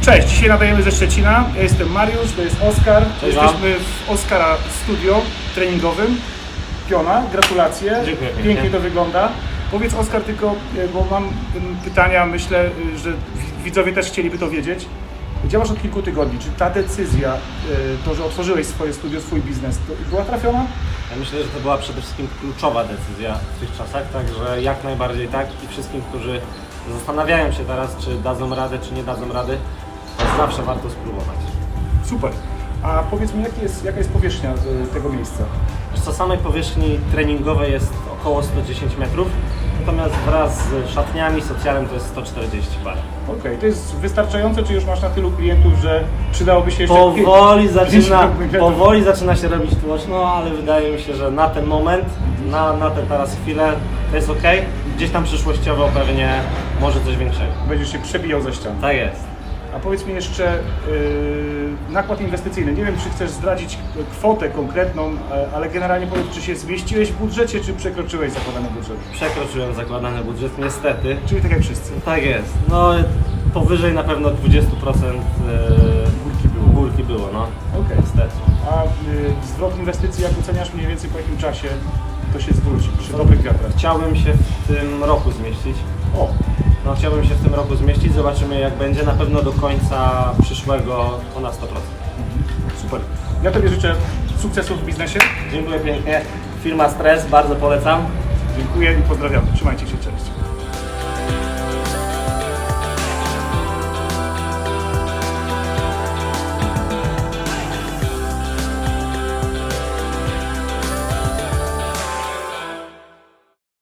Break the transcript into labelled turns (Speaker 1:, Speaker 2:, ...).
Speaker 1: Cześć, dzisiaj nadajemy ze Szczecina. Ja jestem Mariusz, to jest Oskar.
Speaker 2: Cześć wam.
Speaker 1: Jesteśmy w Oskara studio treningowym. Piona, gratulacje.
Speaker 2: Dziękuję pięknie.
Speaker 1: Pięknie to wygląda. Powiedz Oskar tylko, e, bo mam pytania, myślę, y, że wi- widzowie też chcieliby to wiedzieć. Działasz od kilku tygodni. Czy ta decyzja, y, to, że otworzyłeś swoje studio, swój biznes, to była trafiona?
Speaker 2: Ja myślę, że to była przede wszystkim kluczowa decyzja w tych czasach, także jak najbardziej tak i wszystkim, którzy zastanawiają się teraz, czy dadzą radę, czy nie dadzą rady, to zawsze warto spróbować.
Speaker 1: Super. A powiedz mi, jaki jest, jaka jest powierzchnia y, tego miejsca?
Speaker 2: Wiesz co, samej powierzchni treningowej jest około 110 metrów, natomiast wraz z szatniami, socjalem to jest 140 parę.
Speaker 1: Okej, to jest wystarczające, czy już masz na tylu klientów, że przydałoby się jeszcze...
Speaker 2: Powoli zaczyna,
Speaker 1: pięć-
Speaker 2: powoli zaczyna się robić tłoczno, ale wydaje mi się, że na ten moment, na, na tę teraz chwilę to jest ok. Gdzieś tam przyszłościowo pewnie może coś większego.
Speaker 1: Będziesz się przebijał ze ścian.
Speaker 2: Tak jest.
Speaker 1: A powiedz mi jeszcze yy, nakład inwestycyjny. Nie wiem, czy chcesz zdradzić kwotę konkretną, e, ale generalnie powiedz, czy się zmieściłeś w budżecie, czy przekroczyłeś zakładany budżet.
Speaker 2: Przekroczyłem zakładany budżet, niestety.
Speaker 1: Czyli tak jak wszyscy.
Speaker 2: Tak jest. No powyżej na pewno 20%
Speaker 1: Górki było.
Speaker 2: górki było, no.
Speaker 1: Okej.
Speaker 2: Niestety.
Speaker 1: A y, zwrot inwestycji, jak oceniasz mniej więcej po jakim czasie to się zwróci przy dobrych wiatrach?
Speaker 2: Chciałbym się w tym roku zmieścić.
Speaker 1: O,
Speaker 2: No chciałbym się w tym roku zmieścić, zobaczymy jak będzie. Na pewno do końca przyszłego ponad 100%.
Speaker 1: super. Ja Tobie życzę sukcesów w biznesie.
Speaker 2: Dziękuję pięknie. Firma Stres, bardzo polecam.
Speaker 1: Dziękuję i pozdrawiam. Trzymajcie się, cześć.